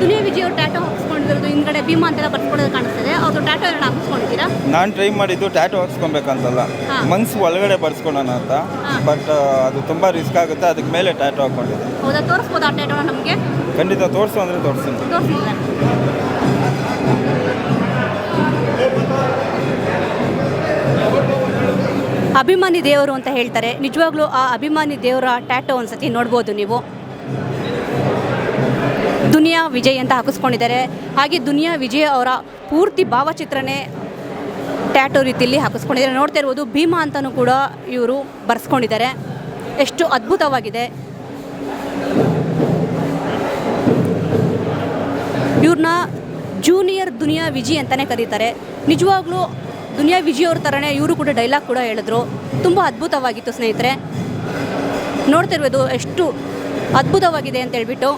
ದುನಿಯಾ ವಿಜಯ್ ಅವ್ರು ಟ್ಯಾಟೋ ಹಾಕ್ಸ್ಕೊಂಡಿರೋದು ಹಿಂದ್ಗಡೆ ಭೀಮಾ ಅಂತೆಲ್ಲ ಬರ್ಸ್ಕೊಳ್ಳೋದು ಕಾಣಿಸ್ತದೆ. ಅವ್ರು ಟ್ಯಾಟೋ ಎಲ್ಲ ಹಾಕ್ಸ್ಕೊಂಡಿದ್ದೀರಾ? ನಾನು ಟ್ರೈ ಮಾಡಿದ್ದು ಟ್ಯಾಟೋ ಹಾಕ್ಸ್ಕೊಬೇಕಂತಲ್ಲ. ಹಾ. ಮನ್ಸು ಒಳಗಡೆ ಬರ್ಸ್ಕೊಳೋಣ ಅಂತ. ಬಟ್ ಅದು ತುಂಬ ರಿಸ್ಕ್ ಆಗುತ್ತೆ. ಅದಕ್ಕೆ ಮೇಲೆ ಟ್ಯಾಟೋ ಹಾಕೊಂಡಿದ್ದೆ ಹೌದಾ? ತೋರಿಸ್ಬೋದಾ ಆ ಟ್ಯಾಟೋನ ನಮಗೆ? ಖಂಡಿತ ತೋರಿಸು ಅಂದರೆ ತೋರಿಸ್ತೀನಿ. ತೋರಿಸಿಲ್ಲ. ಅಭಿಮಾನಿ ದೇವರು ಅಂತ ಹೇಳ್ತಾರೆ. ನಿಜವಾಗ್ಲೂ ಆ ಅಭಿಮಾನಿ ದೇವರ ಟ್ಯಾಟೋ ಒಂದ್ಸತಿ ನೋಡ್ಬೋದು ನೀವು. ದುನಿಯಾ ವಿಜಯ್ ಅಂತ ಹಾಕಿಸ್ಕೊಂಡಿದ್ದಾರೆ. ಹಾಗೆ ದುನಿಯಾ ವಿಜಯ್ ಅವರ ಪೂರ್ತಿ ಭಾವಚಿತ್ರನೇ ಟ್ಯಾಟೋ ರೀತಿಯಲ್ಲಿ ಹಾಕಿಸ್ಕೊಂಡಿದ್ದಾರೆ. ನೋಡ್ತಾ ಇರ್ಬೋದು, ಭೀಮಾ ಅಂತಲೂ ಕೂಡ ಇವರು ಬರೆಸ್ಕೊಂಡಿದ್ದಾರೆ. ಎಷ್ಟು ಅದ್ಭುತವಾಗಿದೆ. ಇವ್ರನ್ನ ಜೂನಿಯರ್ ದುನಿಯಾ ವಿಜಿ ಅಂತಲೇ ಕರೀತಾರೆ. ನಿಜವಾಗ್ಲೂ ದುನಿಯಾ ವಿಜಿ ಅವ್ರ ಥರನೇ ಇವರು ಕೂಡ ಡೈಲಾಗ್ ಕೂಡ ಹೇಳಿದ್ರು. ತುಂಬ ಅದ್ಭುತವಾಗಿತ್ತು ಸ್ನೇಹಿತರೆ. ನೋಡ್ತಿರ್ಬೋದು ಎಷ್ಟು ಅದ್ಭುತವಾಗಿದೆ ಅಂತ ಹೇಳ್ಬಿಟ್ಟು.